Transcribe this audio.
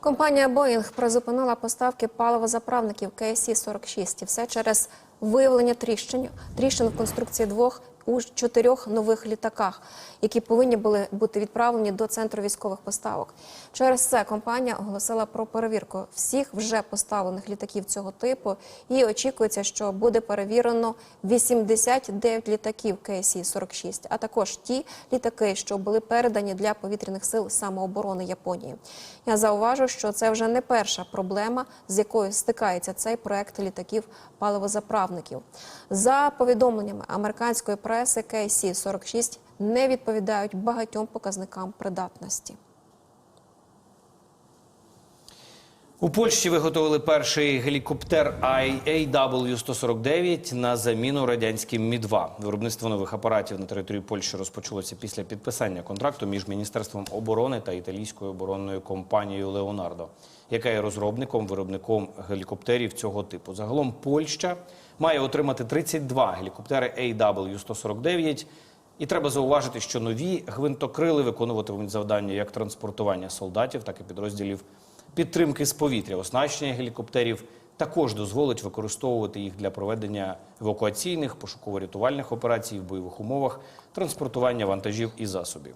Компанія Боїнг призупинила поставки паливозаправників КСІ 46 і все через виявлення тріщин, тріщин в конструкції двох у чотирьох нових літаках, які повинні були бути відправлені до центру військових поставок. Через це компанія оголосила про перевірку всіх вже поставлених літаків цього типу. І очікується, що буде перевірено 89 літаків КСІ 46 а також ті літаки, що були передані для повітряних сил самооборони Японії. Я зауважу, що це вже не перша проблема, з якою стикається цей проект літаків паливозаправників. За повідомленнями американської преси, КСІ 46 не відповідають багатьом показникам придатності. У Польщі виготовили перший гелікоптер AW-149 на заміну радянським Мі-2. Виробництво нових апаратів на території Польщі розпочалося після підписання контракту між Міністерством оборони та італійською оборонною компанією Леонардо, яка є розробником, виробником гелікоптерів цього типу. Загалом Польща має отримати 32 гелікоптери AW-149. І треба зауважити, що нові гвинтокрили виконуватимуть завдання як транспортування солдатів, так і підрозділів підтримки з повітря. Оснащення гелікоптерів також дозволить використовувати їх для проведення евакуаційних пошуково-рятувальних операцій в бойових умовах, транспортування вантажів і засобів.